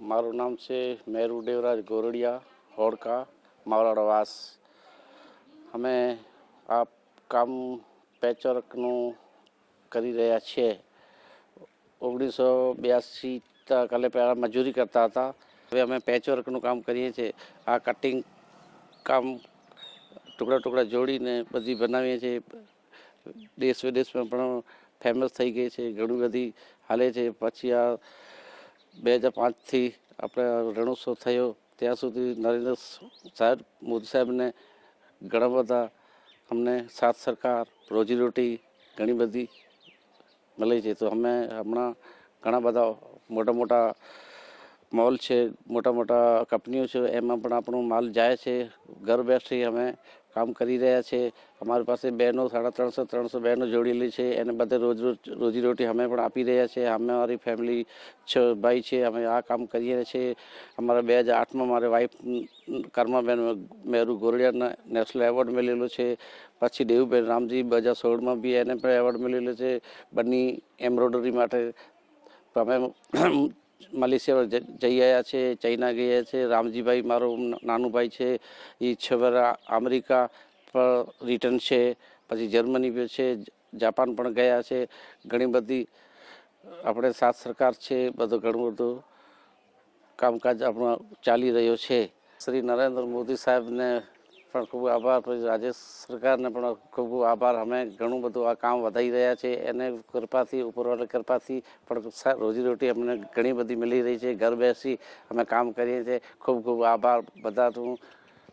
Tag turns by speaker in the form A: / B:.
A: મારું નામ છે મેરુ દેવરાજ ગોરડિયા, હોડકા માવલાડવાસ અમે આ કામ પેચવર્કનું કરી રહ્યા છીએ ઓગણીસો બ્યાસી કાલે પહેલાં મજૂરી કરતા હતા. હવે અમે પેચવર્કનું કામ કરીએ છીએ. આ કટિંગ કામ ટુકડા ટુકડા જોડીને બધી બનાવીએ છીએ. દેશ વિદેશમાં પણ ફેમસ થઈ ગઈ છે. ઘણી બધી હાલે છે. પછી આ બે હજાર પાંચથી આપણે રણોત્સવ થયો. ત્યાં સુધી નરેન્દ્ર સાહેબ મોદી સાહેબને ઘણા બધા અમને સાથ સરકાર રોજીરોટી ઘણી બધી મળે છે. તો અમે હમણાં ઘણા બધા મોટા મોટા મોલ છે, મોટા મોટા કંપનીઓ છે, એમાં પણ આપણો માલ જાય છે. ઘર બેસી અમે કામ કરી રહ્યા છે. અમારી પાસે બહેનો સાડા ત્રણસો ત્રણસો બહેનો જોડેલી છે. એને બધે રોજ રોજ રોજીરોટી અમે પણ આપી રહ્યા છે. અમે મારી ફેમિલી છ ભાઈ છે. અમે આ કામ કરીએ છીએ અમારા બે હજાર આઠમાં મારે વાઈફ કર્માબેન મેરુ ગોરડિયાને નેશનલ એવોર્ડ મળેલો છે. પછી દેવુબેન રામજી બે હજાર સોળમાં બી એને પણ એવોર્ડ મળેલો છે. બંને એમ્બ્રોઇડરી માટે. અમે મલેશિયા જઈ આવ્યા છે, ચાઇના ગયા છે, રામજીભાઈ મારો નાનું ભાઈ છે, એ છ અમેરિકા પર રિટર્ન છે, પછી જર્મની છે, જાપાન પણ ગયા છે, ઘણી બધી, આપણે સાથ સરકાર છે, બધું ઘણું બધું કામકાજ આપણો ચાલી રહ્યો છે. શ્રી નરેન્દ્ર મોદી સાહેબને પણ ખૂબ આભાર. રાજ્ય સરકારને પણ ખૂબ ખૂબ આભાર. અમે ઘણું બધું આ કામ વધારી રહ્યા છે. એને કૃપાથી ઉપરવાળા કૃપાથી પણ રોજીરોટી અમને ઘણી બધી મળી રહી છે. ઘર બેસી અમે કામ કરીએ છીએ. ખૂબ ખૂબ આભાર. બધાનું